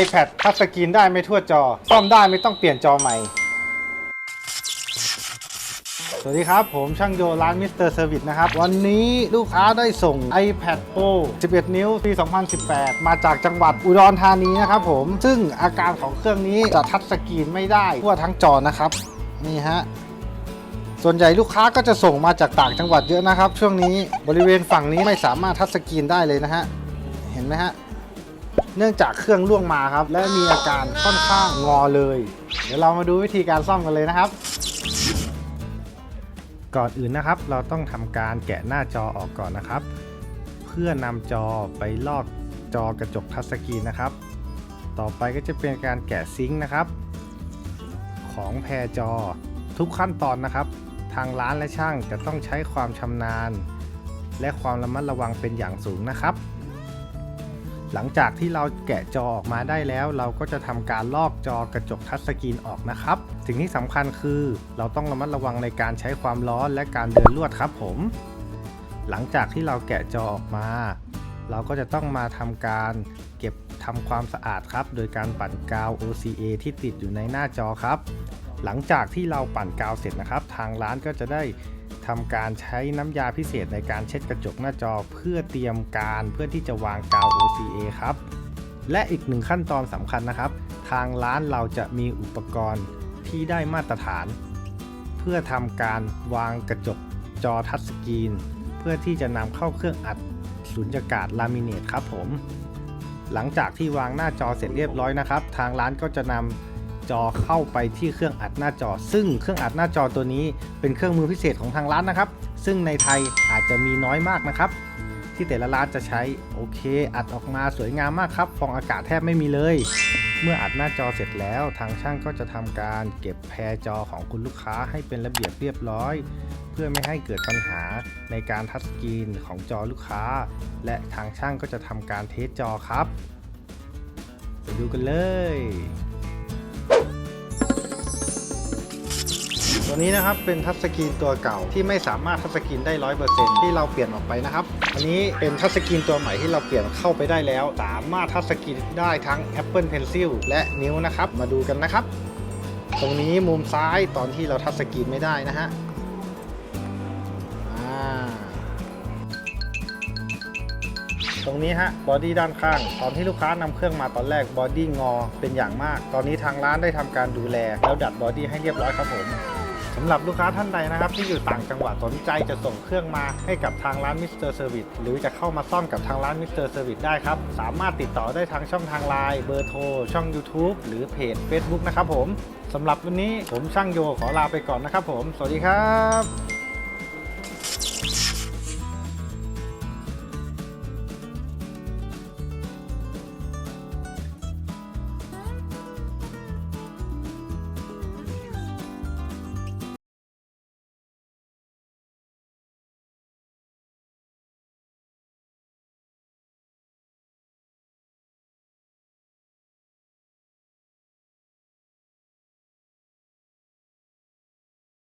iPad ทัชสกรีนได้ไม่ทั่วจอ ซ่อมได้ไม่ต้องเปลี่ยนจอใหม่ สวัสดีครับ ผมช่างโยร้านมิสเตอร์เซอร์วิสนะครับ วันนี้ลูกค้าได้ส่ง iPad Pro 11 นิ้วปี 2018 มาจากจังหวัดอุดรธานีนะครับผม ซึ่งอาการของเครื่องนี้จะทัชสกรีนไม่ได้ทั่วทั้งจอนะครับ นี่ฮะส่วนใหญ่ลูกค้าก็จะส่งมาจากต่างจังหวัดเยอะนะครับ ช่วงนี้บริเวณฝั่งนี้ไม่สามารถทัชสกรีนได้เลยนะฮะ เห็นไหมฮะ เนื่องจากเครื่องล่วงมาครับ และมีอาการค่อนข้างงอเลย เดี๋ยวเรามาดูวิธีการซ่อมกันเลยนะครับ ก่อนอื่นนะครับ เราต้องทำการแกะหน้าจอออกก่อนนะครับ เพื่อนำจอไปลอกจอกระจกทัชสกรีนนะครับ ต่อไปก็จะเป็นการแกะซิงค์นะครับ ของแพรจอทุกขั้นตอนนะครับ ทางร้านและช่างจะต้องใช้ความชำนาญ และความระมัดระวังเป็นอย่างสูงนะครับ หลังจากที่เราแกะจอออกมาได้แล้ว เราก็จะทำการลอกจอกระจกทัชสกรีนออกนะครับสิ่งที่สำคัญคือ เราต้องระมัดระวังในการใช้ความร้อนและการเดินลวดครับผม หลังจากที่เราแกะจอออกมา เราก็จะต้องมาทำการเก็บทำความสะอาดครับ โดยการปั่นกาว OCA ที่ติดอยู่ในหน้าจอครับ หลังจากที่เราปั่นกาวเสร็จนะครับ ทางร้านก็จะได้ ทำการใช้น้ำยาพิเศษในการเช็ดกระจกหน้าจอเพื่อเตรียมการเพื่อที่จะวางกาว OCA ครับ และอีกหนึ่งขั้นตอนสำคัญนะครับ ทางร้านเราจะมีอุปกรณ์ที่ได้มาตรฐาน เพื่อทำการวางกระจกจอทัชสกรีน เพื่อที่จะนำเข้าเครื่องอัดสุญญากาศลามิเนตครับผม หลังจากที่วางหน้าจอเสร็จเรียบร้อยนะครับ ทางร้านก็จะนำ จอเข้าไปที่เครื่องอัดหน้าจอ ซึ่งเครื่องอัดหน้าจอตัวนี้เป็นเครื่องมือพิเศษของทางร้านนะครับ ซึ่งในไทยอาจจะมีน้อยมากนะครับ ที่แต่ละร้านจะใช้โอเค อัดออกมาสวยงามมากครับฟองอากาศแทบไม่มีเลย เมื่ออัดหน้าจอเสร็จแล้ว ทางช่างก็จะทำการเก็บแพรจอของคุณลูกค้าให้เป็นระเบียบเรียบร้อยเพื่อไม่ให้เกิดปัญหาในการทัชสกรีนของจอลูกค้า และทางช่างก็จะทำการเทสจอครับ ไปดูกันเลย ตัวนี้นะครับเป็นทัชสกรีนตัวเก่าที่ไม่สามารถทัชสกรีนได้ร้อยเปอร์เซ็นที่เราเปลี่ยนออกไปนะครับ อันนี้เป็นทัชสกรีนตัวใหม่ที่เราเปลี่ยนเข้าไปได้แล้ว สามารถทัชสกรีนได้ทั้ง Apple Pencil และนิ้วนะครับ มาดูกันนะครับ ตรงนี้มุมซ้ายตอนที่เราทัชสกรีนไม่ได้นะฮะตรงนี้ฮะบอดี้ด้านข้าง ตอนที่ลูกค้านำเครื่องมาตอนแรกบอดี้งอเป็นอย่างมาก ตอนนี้ทางร้านได้ทำการดูแล แล้วดัดบอดี้ให้เรียบร้อยครับผม สำหรับลูกค้าท่านใดนะครับ ที่อยู่ต่างจังหวัดสนใจจะส่งเครื่องมาให้กับทางร้านมิสเตอร์เซอร์วิสหรือจะเข้ามาซ่อมกับทางร้านมิสเตอร์เซอร์วิสได้ครับ สามารถติดต่อได้ทางช่องทางไลน์เบอร์โทร ช่อง YouTube หรือเพจ Facebook นะครับผมสำหรับวันนี้ผมช่างโยขอลาไปก่อนนะครับผม สวัสดีครับ